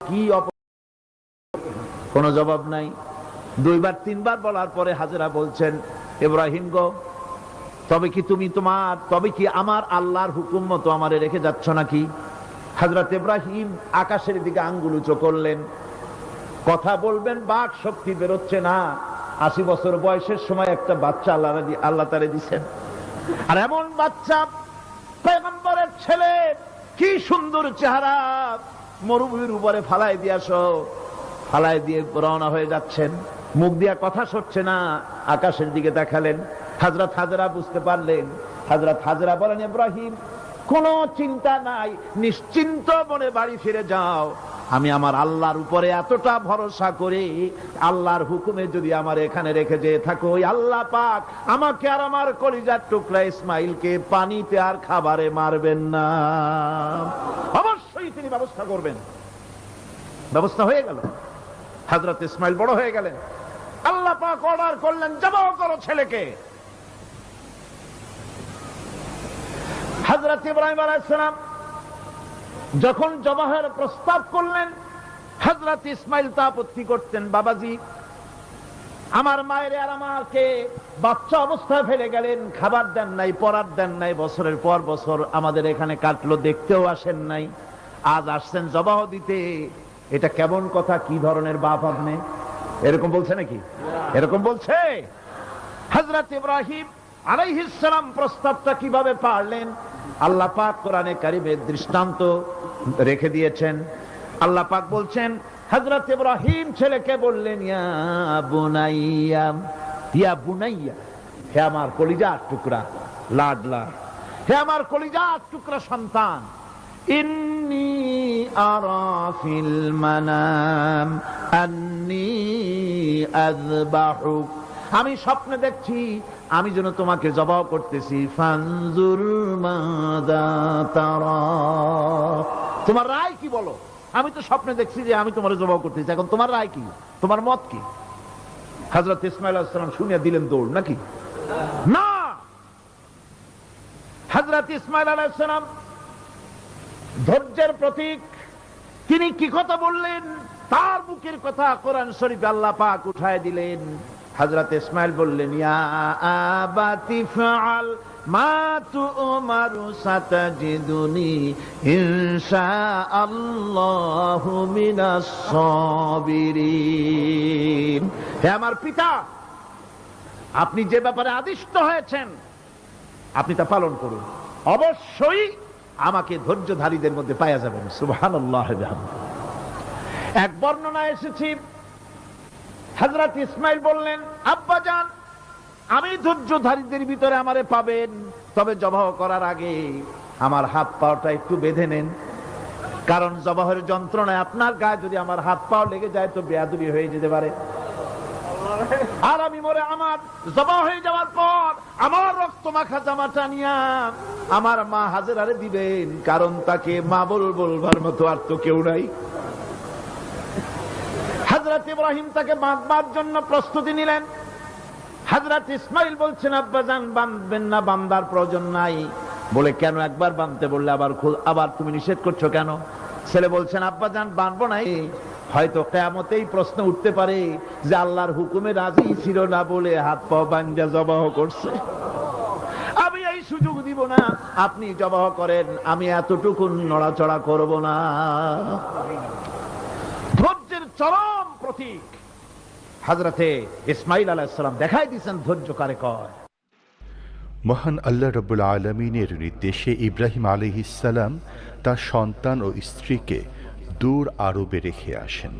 কি কোনো জবাব নাই। দুইবার, তিনবার বলার পরে হাজেরা বলছেন, ইব্রাহিম গো, তবে কি তুমি তোমার, তবে কি আমার আল্লাহর হুকুম মতো আমারে রেখে যাচ্ছ নাকি? হাজরত ইব্রাহিম আকাশের দিকে আঙ্গুল উঁচু করলেন। কথা বলবেন, বাক শক্তি বেরোচ্ছে না। আশি বছর বয়সের সময় একটা বাচ্চা আল্লাহ আল্লাহ তারে দিচ্ছেন আর এমন বাচ্চা ছেলে, কি সুন্দর চেহারা। মরুভূমির উপরে ফালাই দিয়াস ফালাই দিয়ে রওনা হয়ে যাচ্ছেন। মুখ দিয়া কথা সরছে না, আকাশের দিকে দেখালেন। হাজরাত হাজরা বুঝতে পারলেন হাজরাত হাজরা বলেন, ইব্রাহিম, কোনো চিন্তা নাই, নিশ্চিন্ত মনে বাড়ি ফিরে যাও। আমি আমার আল্লাহর উপরে এতটা ভরসা করি, আল্লাহর হুকুমে যদি আমার এখানে রেখে যেয়ে থাকো, ওই আল্লাহ পাক আমাকে আর আমার কলিজার টুকরা ইসমাইলকে পানিতে আর খাবারে মারবেন না। ব্যবস্থা করবেন। ব্যবস্থা হয়ে গেল। হাজরত ইসমাইল বড় হয়ে গেলেন। আল্লাহ পাক অর্ডার করলেন জবাব করো ছেলেকে। হাজরত ইব্রাহিম আলাইসালাম যখন জবাহের প্রস্তাব করলেন হজরত ইসমাইল তা আপত্তি করতেন, বাবাজি, আমার মায়ের আর আমাকে বাচ্চা অবস্থায় ফেলে গেলেন, খাবার দেন নাই, পরার দেন নাই, বছরের পর বছর আমাদের এখানে কাটলো, দেখতেও আসেন নাই। আজ আসছেন জবাহ দিতে। এটা কেমন কথা? কি ধরনের বাপ আপনি? এরকম বলছে নাকি? এরকম বলছে? হজরত ইব্রাহিম আলাইহিসালাম প্রস্তাবটা কীভাবে পারলেন? আল্লাহ পাক কোরআনে কারিমের দৃষ্টান্ত রেখে দিয়েছেন। আল্লাহ পাক বলছেন হজরত ইব্রাহিম ছেলেকে বললেন, ইয়া বুনাইয়া ইয়া বুনাইয়া, হে আমার কলিজার টুকরা, লাডলা, হে আমার কলিজার টুকরা সন্তান ইন্নি আরা ফিল মানাম, আন্নি আযবাহুক আমি স্বপ্নে দেখছি, আমি যেন তোমাকে জবাব করতেছি, ফানজুর তোমার রায় কি বলো? আমি তো স্বপ্নে দেখছি যে আমি তোমার জবাব করতেছি, এখন তোমার রায় কি? তোমার মত কি? হজরত ইসমাইল আসসালাম শুনিয়া দিলেন দৌড়, নাকি? না! হজরত ইসমাইল আলাইসালাম ধৈর্যের প্রতীক। তিনি কি কথা বললেন? তার মুখের কথা কোরআন শরীফ আল্লাহ পাক উঠায় দিলেন। হজরত ইসমাইল বললেন আমার পিতা, আপনি যে ব্যাপারে আদিষ্ট হয়েছেন, আপনি তা পালন করুন। অবশ্যই আমাকে ধৈর্যধারীদের মধ্যে পাওয়া যাবেন। সুবহানাল্লাহ এক বর্ণনা এসেছি হজরত ইসমাইল বললেন, আব্বা যান আমি ধৈর্যধারীদের ভিতরে আমারে পাবেন, তবে জবাহ করার আগে আমার হাত পাওটা একটু বেঁধে নেন। কারণ জবাহের যন্ত্রণায় আপনার গায়ে যদি আমার হাত পাও লেগে যায়, তো বেয়াদুবি হয়ে যেতে পারে। আর আমি মরে আমার জবা হয়ে যাওয়ার পর আমার রক্ত মাখা জামাটা নিয়া আমার মা হাজারে দিবেন, কারণ তাকে মা বল বলবার মতো আর তো কেউ নাই। হাজরত ইব্রাহিম তাকে বাঁধবার জন্য প্রস্তুতি নিলেন। হাজরত ইসমাইল বলছেন আব্বাজান বাঁধবেন না বান্দার প্রয়োজন নাই। বলে, কেন একবার বাঁধতে? বললে, আবার আবার তুমি নিষেধ করছ কেন? ছেলে বলছেন আব্বাজান বাঁধবো নাই। হয়তো কেমতেই প্রশ্ন উঠতে পারে যে আল্লাহর হুকুমে রাজি ছিল না বলে হাত পা বাঞ্জা জবাহ করছে। আমি এই সুযোগ দিব না। আপনি জবাহ করেন, আমি এতটুকু নড়াচড়া করব না। ধৈর্যের চরম প্রতীক। হাজরতে ইসমাইল আলাইসালাম দেখাই দিয়েছেন ধৈর্য কারে কয়। মহান আল্লাহ রব্বুল আলমিনের নির্দেশে ইব্রাহিম আলহিসাল্লাম তার সন্তান ও স্ত্রীকে দূর আরবে রেখে আসেন।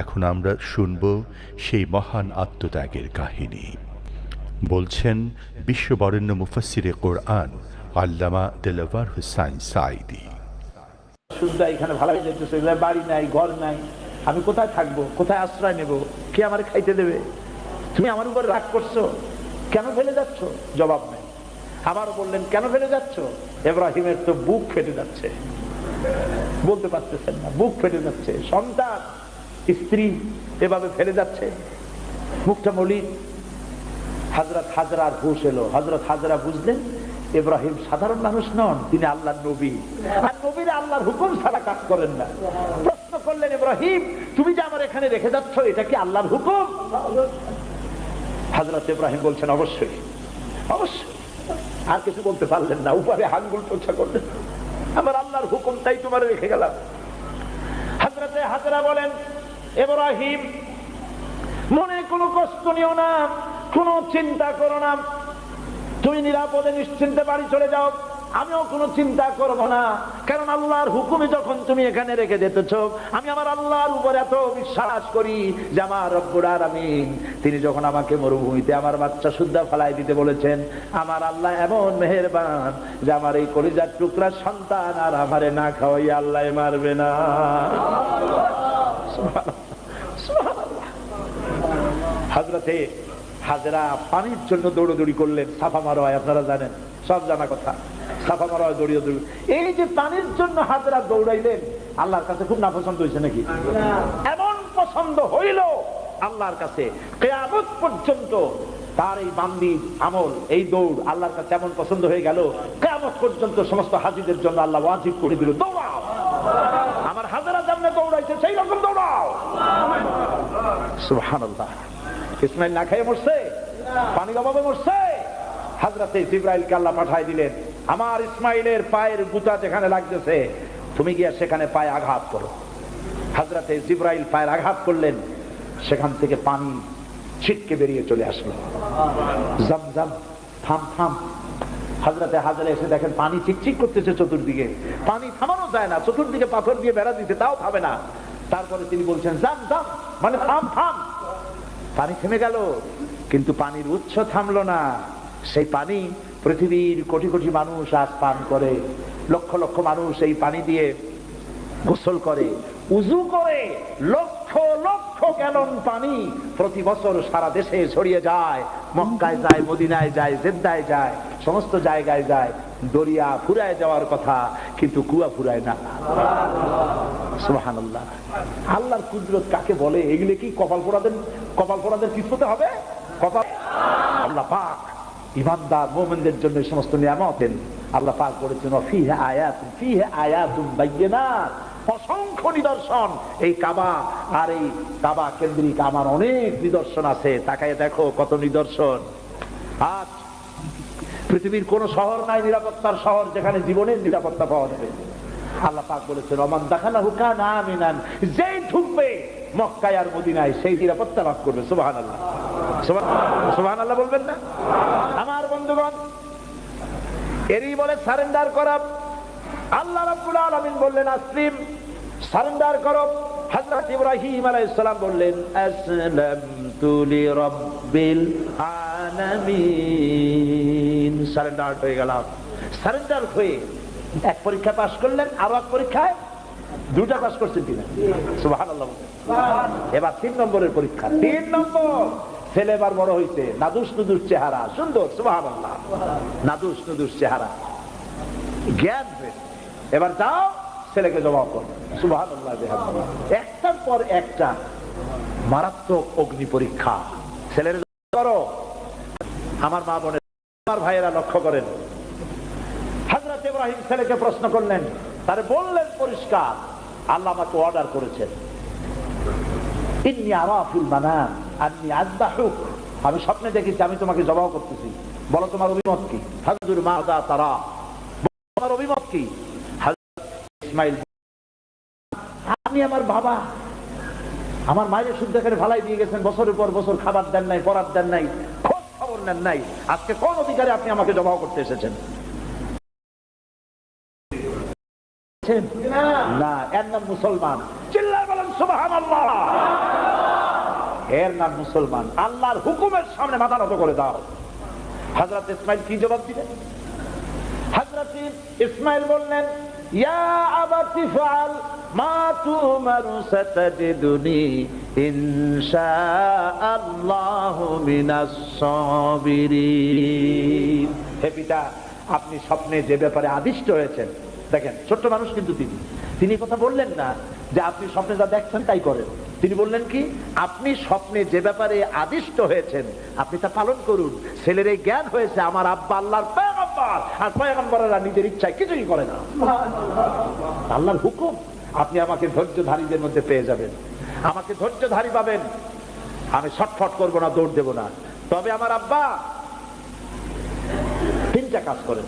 এখন আমরা শুনব সেই মহান আত্মত্যাগের কাহিনী। বলছেন বিশ্ববরেণ্য মুফাসিরে কোরআন, আল্লামা দেলাভার হুসাইন সাইদি শুদ্ধা, এখানে ভালো এগুলা বাড়ি নাই, ঘর নাই। আমি কোথায় থাকব? কোথায় আশ্রয় নেব? কে আমার খাইতে দেবে? তুমি আমার উপর রাগ করছ? কেন ফেলে যাচ্ছ? জবাব নেই। আবার বললেন, কেন ফেলে যাচ্ছ? এব্রাহিমের তো বুক ফেটে যাচ্ছে। বলতে পারতেছেন না, বুক ফেটে যাচ্ছে। সন্তান, স্ত্রী এভাবে ফেলে যাচ্ছে। মুখটা মলি হাজরত হাজরার হুশ এলো। হজরত হাজরা বুঝলেন, ইব্রাহিম সাধারণ মানুষ নন, তিনি আল্লাহর নবী। আর নবীরা আল্লাহর হুকুম ছাড়া কাজ করেন না। প্রশ্ন করলেন, ইব্রাহিম, তুমি যে আমার এখানে রেখে যাচ্ছ, এটা কি আল্লাহর হুকুম? হাজরত ইব্রাহিম বলছেন, অবশ্যই অবশ্যই। আর কিছু বলতে পারলেন না। উপরে হাঙ্গুল চর্চা করলেন। আল্লাহর হুকুম তাই তোমার রেখে গেলাম। হাজরাতে হাজরা বলেন এবারিম মনে কোনো কষ্ট নিও না, কোনো চিন্তা করো না। তুমি নিরাপদে নিশ্চিন্তে বাড়ি চলে যাও। আমিও কোনো চিন্তা করব না। কারণ আল্লাহর হুকুমে যখন তুমি এখানে রেখে যেতেছ, আমি আমার আল্লাহর উপর এত বিশ্বাস করি যে আমার রব্বুর আমিন তিনি যখন আমাকে মরুভূমিতে আমার বাচ্চা শুদ্ধা ফালাই দিতে বলেছেন, আমার আল্লাহ এমন মেহেরবান যে আমার এই কলিজার টুকরা সন্তান আর আমারে না খাওয়াই আল্লাহ মারবে না। হাজরাতে হাজরা পানির জন্য দৌড়দৌড়ি করলেন, সাফা মারোয় আপনারা জানেন, সব জানা কথা। মারোয় দৌড়িয়ে দৌড়ি এই যে পানির জন্য হাজরা দৌড়াইলেন, আল্লাহর কাছে খুব হয়েছে নাকি? এমন পছন্দ হইল আল্লাহর কাছে, কেয়ামত পর্যন্ত তার এই আমল, এই দৌড় আল্লাহর কাছে এমন পছন্দ হয়ে গেল, কেয়ামত পর্যন্ত সমস্ত হাজিদের জন্য আল্লাহ ওয়াজিব করে দিল, দৌড়াও। আমার হাজারা যেমন দৌড়াইছে সেই রকম দৌড়াও ইসমাইল না খেয়ে মরছে, পানির অভাবে মরছে। হাজরাতে জিব্রাইলকে আল্লাহ পাঠাই দিলেন। আমার ইসমাইলের পায়ের গুতা যেখানে লাগতেছে, তুমি গিয়া সেখানে পায়ে আঘাত করো। হাজরাতে জিব্রাইল পায়ের আঘাত করলেন, সেখান থেকে পানি ছিটকে বেরিয়ে চলে আসলো। জাম জাম, থাম থাম। হাজরাতে হাজারে এসে দেখেন পানি চিকচিক করতেছে চতুর্দিকে। পানি থামানো যায় না, চতুর্দিকে পাথর দিয়ে বেড়া দিতে তাও থামে না। তারপরে তিনি বলছেন, জাম জাম মানে থাম থাম। পানি থেমে গেল, কিন্তু পানির উৎস থামলো না। সেই পানি পৃথিবীর কোটি কোটি মানুষ আজ পান করে, লক্ষ লক্ষ মানুষ এই পানি দিয়ে গোসল করে, উজু করে লক্ষ লক্ষ গ্যালন পানি প্রতি বছর সারা দেশে ছড়িয়ে যায়, মক্কায় যায়, মদিনায় যায়, জেদ্দায় যায়, সমস্ত জায়গায় যায়, দরিয়া ফুরায় যাওয়ার কথা, কিন্তু কুয়া ফুরায় না। সুবহানাল্লাহ। আল্লাহর কুদরত কাকে বলে? এগুলো কি কপাল পোড়াদের কপাল পোড়াদের কিসমতে হবে? কপাল আল্লাহ পাক। ইমানদার মোমেনদের জন্য সমস্ত নিয়ামত দেন। আল্লাহ পাক বলেছেন ফিহে আয়াত ফিহে আয়াতুম বাইয়িনাত। অসংখ্য নিদর্শন। এই কাবা আর এই কাবা কেন্দ্রিক আমার অনেক নিদর্শন আছে। তাকায় দেখো কত নিদর্শন। আজ পৃথিবীর কোন শহর নাই নিরাপত্তার শহর যেখানে জীবনের নিরাপত্তা পাওয়া যাবে। আল্লাহ পাক বলেছেন রমান দেখানা হুকা না যেই ঢুকবে মক্কায় আর মদিনায় সেই নিরাপত্তা লাভ করবে সুবাহান আল্লাহ সুবাহান আল্লাহ বলবেন না? আমার বন্ধুগণ, এরই বলে সারেন্ডার করা। আল্লাহ বললেন, আসলিম, সারেন্ডার করো। ইব্রাহিম আলামিন। সারেন্ডার হয়ে গেলাম। সারেন্ডার হয়ে এক পরীক্ষা পাস করলেন, আরও এক পরীক্ষায় দুটা পাস করছেন কিনা? সুবহানাল্লাহ এবার তিন নম্বরের পরীক্ষা। তিন নম্বর! ছেলে এবার বড় হইছে, নাদুস নুদুস চেহারা, সুন্দর, সুবহানাল্লাহ। নাদুস নুদুস চেহারা। জ্ঞান এবার যাও, ছেলেকে জবাব কর। সুবাহ একটার পর একটা মারাত্মক অগ্নি পরীক্ষা। ছেলের করো। আমার মা বোনের, আমার ভাইয়েরা লক্ষ্য করেন। হাজরত ইব্রাহিম ছেলেকে প্রশ্ন করলেন, তারে বললেন পরিষ্কার, আল্লাহ আমাকে অর্ডার করেছেন। ইন্নি আরাফিল মানাম আপনি আজবাহুক আমি স্বপ্নে দেখেছি, আমি তোমাকে জবাব করতেছি। বলো, তোমার অভিমত কি? হাজুর মা দা তারা আমার অভিমত কি? ইসমাইল আমি আমার বাবা। আমার মায়ের শুদ্ধ এখানে ভালাই দিয়ে গেছেন, বছরের পর বছর খাবার দেন নাই পড়ার দেন নাই, খোঁজ খবর নেন নাই। আজকে কোন অধিকারে আপনি আমাকে জবাব করতে এসেছেন? না, এর নাম মুসলমান। চিল্লায় বলেন সুবাহান এর নাম মুসলমান। আল্লাহর হুকুমের সামনে মাথা নত করে দাও। হাজরত ইসমাইল কি জবাব দিলেন? হযরত ইসমাইল বললেন, ইয়া মিনাস আপনি স্বপ্নে যে ব্যাপারে আদিষ্ট হয়েছেন, দেখেন, ছোট্ট মানুষ কিন্তু তিনি। তিনি কথা বললেন না যে আপনি স্বপ্নে যা দেখছেন তাই করেন। তিনি বললেন কি, আপনি স্বপ্নে যে ব্যাপারে আদিষ্ট হয়েছেন, আপনি তা পালন করুন। ছেলের এই জ্ঞান হয়েছে আমার আব্বা আল্লাহর পয়গম্বর, আর পয়গম্বরেরা নিজের ইচ্ছায় কিছুই করে না। আল্লাহর হুকুম, আপনি আমাকে ধৈর্যধারীদের মধ্যে পেয়ে যাবেন। আমাকে ধৈর্যধারী পাবেন। আমি ছটফট করব না, দৌড় দেব না। তবে আমার আব্বা তিনটা কাজ করেন।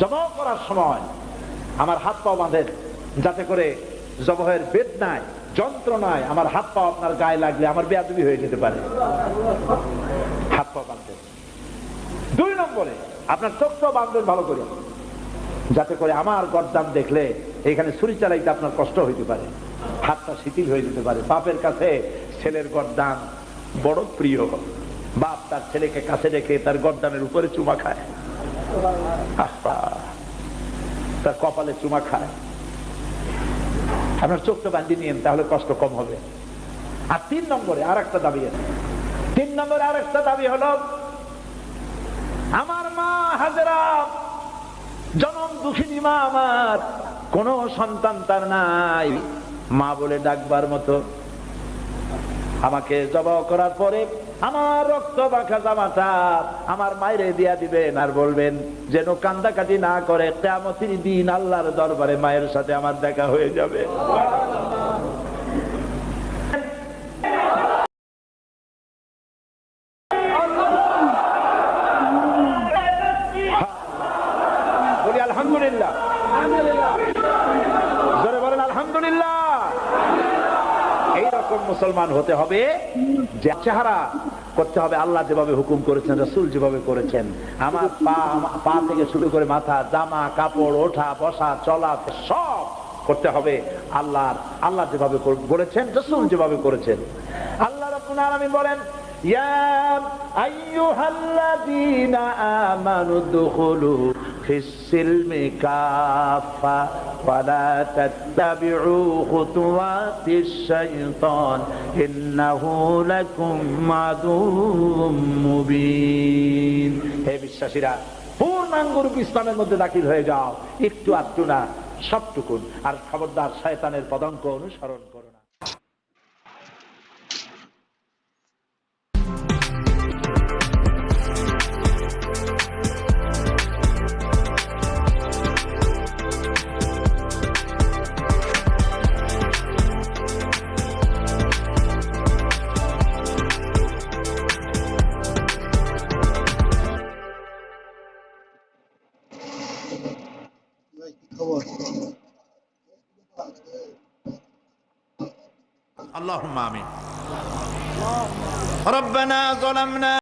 জবাব করার সময় আমার হাত পা বাঁধেন, যাতে করে জবহের বেদনায় যন্ত্রণায় আমার হাত পা আপনার গায়ে লাগলে আমার বেয়াদবি হয়ে যেতে পারে। হাত পা বাঁধবেন দুই নম্বরে, আপনার চোখটাও বাঁধবেন, ভালো করে। যাতে করে আমার গরদান দেখলে এখানে ছুরি চালাইতে আপনার কষ্ট হইতে পারে। হাতটা শিথিল হয়ে যেতে পারে। বাপের কাছে ছেলের গরদান বড় প্রিয়। বাপ তার ছেলেকে কাছে রেখে তার গরদানের উপরে চুমা খায়। তার কপালে চুমা খায়। আপনার চোখটা বান্ধি নিয়েন, তাহলে কষ্ট কম হবে। আর তিন নম্বরে আর একটা দাবি আছে। তিন নম্বরে আর একটা দাবি হলো, আমার মা হাজরা, জনম দুঃখিনী মা আমার, কোন সন্তান তার নাই। মা বলে ডাকবার মতো। আমাকে জবাব করার পরে আমার রক্ত বাঁকা জামাটা আমার মায়েরে দিয়া দিবেন আর বলবেন যেন কান্দাকাটি না করে কেমতির দিন আল্লাহর দরবারে মায়ের সাথে আমার দেখা হয়ে যাবে। মুসলমান হতে হবে যে চেহারা করতে হবে। আল্লাহ যেভাবে হুকুম করেছেন, রসুল যেভাবে করেছেন। আমার পা পা থেকে শুরু করে মাথা, জামা, কাপড়, ওঠা, বসা, চলা, সব করতে হবে। আল্লাহর, আল্লাহ যেভাবে বলেছেন, রসুল যেভাবে করেছেন। আল্লাহ রকম আমি বলেন হে বিশ্বাসীরা পূর্ণাঙ্গ রূপ ইসলামের মধ্যে দাখিল হয়ে যাও। একটু আধটু না, সবটুকুন। আর খবরদার শয়তানের পদঙ্ক অনুসরণ اللهم آمين. ربنا ظلمنا